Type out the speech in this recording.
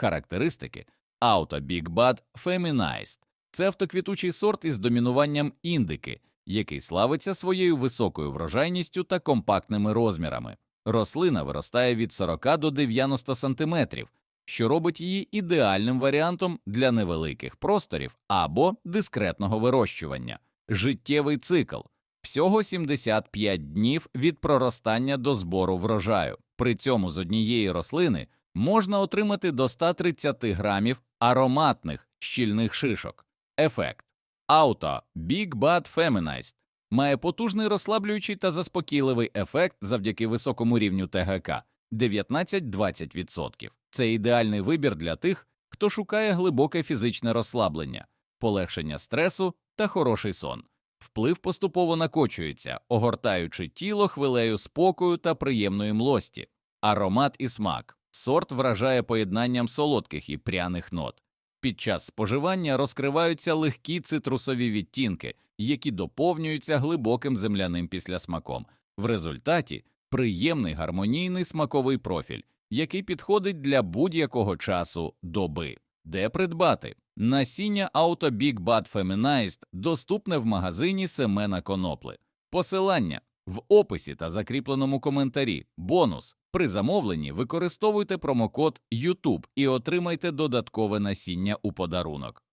Характеристики Auto Big Bud Feminized – це автоквітучий сорт із домінуванням індики, який славиться своєю високою врожайністю та компактними розмірами. Рослина виростає від 40 до 90 сантиметрів, що робить її ідеальним варіантом для невеликих просторів або дискретного вирощування. Життєвий цикл всього 75 днів від проростання до збору врожаю. При цьому з однієї рослини можна отримати до 130 грамів ароматних щільних шишок. Ефект Auto Big Bud Feminized має потужний розслаблюючий та заспокійливий ефект завдяки високому рівню ТГК 19-20%. Це ідеальний вибір для тих, хто шукає глибоке фізичне розслаблення, полегшення стресу та хороший сон. Вплив поступово накочується, огортаючи тіло хвилею спокою та приємної млості. Аромат і смак. Сорт вражає поєднанням солодких і пряних нот. Під час споживання розкриваються легкі цитрусові відтінки, які доповнюються глибоким земляним післясмаком. В результаті приємний гармонійний смаковий профіль, який підходить для будь-якого часу доби. Де придбати? Насіння Auto Big Bud Feminized доступне в магазині Семена Конопли. Посилання в описі та закріпленому коментарі. Бонус при замовленні використовуйте промокод YouTube і отримайте додаткове насіння у подарунок.